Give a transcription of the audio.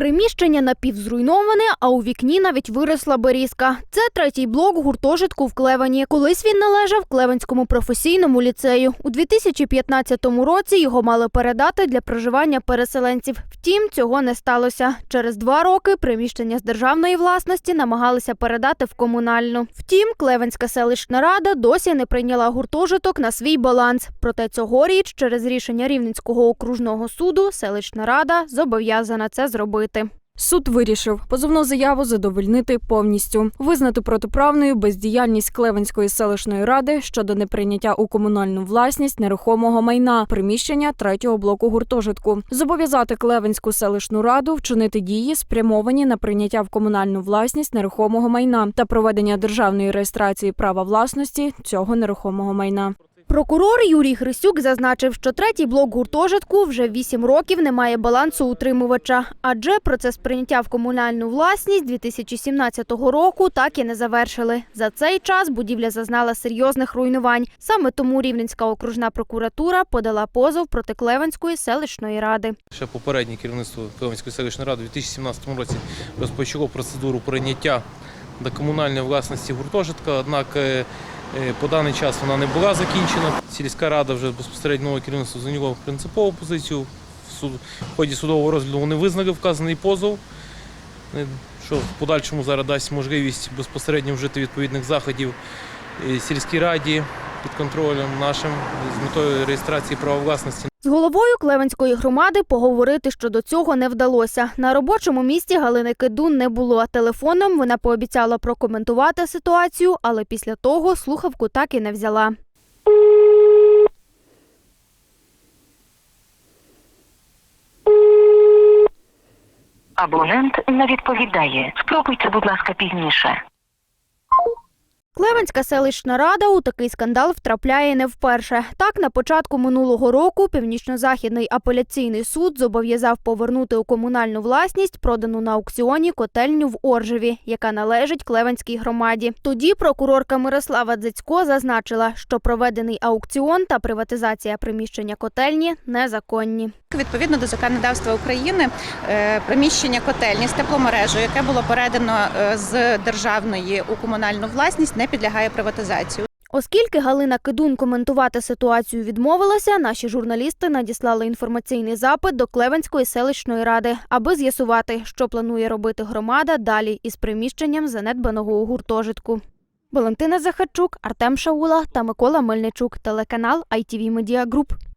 Приміщення напівзруйноване, а у вікні навіть виросла берізка. Це третій блок гуртожитку в Клевені. Колись він належав Клевенському професійному ліцею. У 2015 році його мали передати для проживання переселенців. Втім, цього не сталося. Через два роки приміщення з державної власності намагалися передати в комунальну. Втім, Клевенська селищна рада досі не прийняла гуртожиток на свій баланс. Проте цьогоріч, через рішення Рівненського окружного суду, селищна рада зобов'язана це зробити. Суд вирішив позовну заяву задовольнити повністю, визнати протиправною бездіяльність Клевенської селищної ради щодо неприйняття у комунальну власність нерухомого майна приміщення третього блоку гуртожитку, зобов'язати Клевенську селищну раду вчинити дії, спрямовані на прийняття в комунальну власність нерухомого майна та проведення державної реєстрації права власності цього нерухомого майна. Прокурор Юрій Грисюк зазначив, що третій блок гуртожитку вже вісім років не має балансу утримувача, адже процес прийняття в комунальну власність 2017 року так і не завершили. За цей час будівля зазнала серйозних руйнувань. Саме тому Рівненська окружна прокуратура подала позов проти Клевенської селищної ради. Ще попереднє керівництво Київської селищної ради у 2017 році розпочало процедуру прийняття до комунальної власності гуртожитка, однак е, по даний час вона не була закінчена. Сільська рада вже безпосередньо керівництво зайняло принципову позицію. В ході судового розгляду вони визнали вказаний позов, е, що в подальшому зараз дасть можливість безпосередньо вжити відповідних заходів е, сільській раді під контролем нашим з метою реєстрації права власності З головою Клевенської громади поговорити щодо цього не вдалося. На робочому місці Галини Кидун не було. Телефоном вона пообіцяла прокоментувати ситуацію, але після того слухавку так і не взяла. Абонент не відповідає. Спробуйте, будь ласка, пізніше. Клевенська селищна рада у такий скандал втрапляє не вперше. Так, на початку минулого року Північно-Західний апеляційний суд зобов'язав повернути у комунальну власність продану на аукціоні котельню в Оржеві, яка належить Клевенській громаді. Тоді прокурорка Мирослава Дзицько зазначила, що проведений аукціон та приватизація приміщення котельні незаконні. Відповідно до законодавства України, е, приміщення котельні з тепломережею, яке було передано е, з державної у комунальну власність, не підлягає приватизації. Оскільки Галина Кидун коментувати ситуацію відмовилася, наші журналісти надіслали інформаційний запит до Клевенської селищної ради, аби з'ясувати, що планує робити громада далі із приміщенням занедбаного у гуртожитку. Валентина Захарчук, Артем Шаула та Микола Мельничук. Телеканал ITV Media Group.